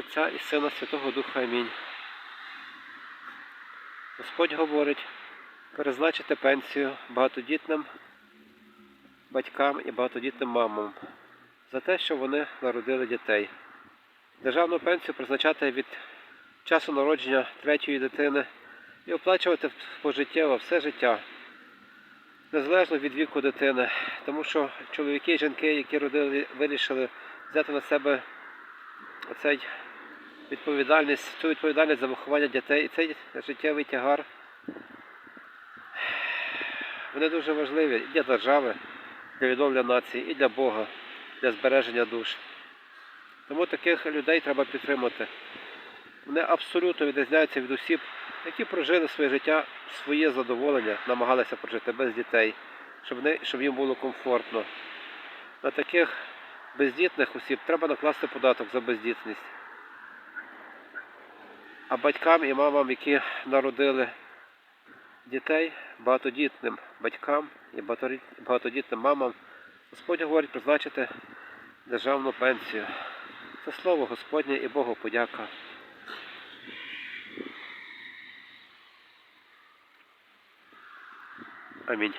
Отця і Сина Святого Духа Амінь. Господь говорить перезначити пенсію багатодітним батькам і багатодітним мамам за те, що вони народили дітей. Державну пенсію призначати від часу народження третьої дитини і оплачувати пожиттєво все життя, незалежно від віку дитини. Тому що чоловіки і жінки, які родили, вирішили взяти на себе оцей відповідальність, цю відповідальність за виховання дітей і цей життєвий тягар. Вони дуже важливі і для держави, для відновлення нації, і для Бога, для збереження душ. Тому таких людей треба підтримати. Вони абсолютно відрізняються від осіб, які прожили своє життя, своє задоволення, намагалися прожити без дітей, щоб, вони, щоб їм було комфортно. На таких бездітних осіб треба накласти податок за бездітність. А батькам і мамам, які народили дітей, багатодітним батькам і багатодітним мамам, Господь говорить призначити державну пенсію. Це слово Господнє і Богу подяка. Амінь.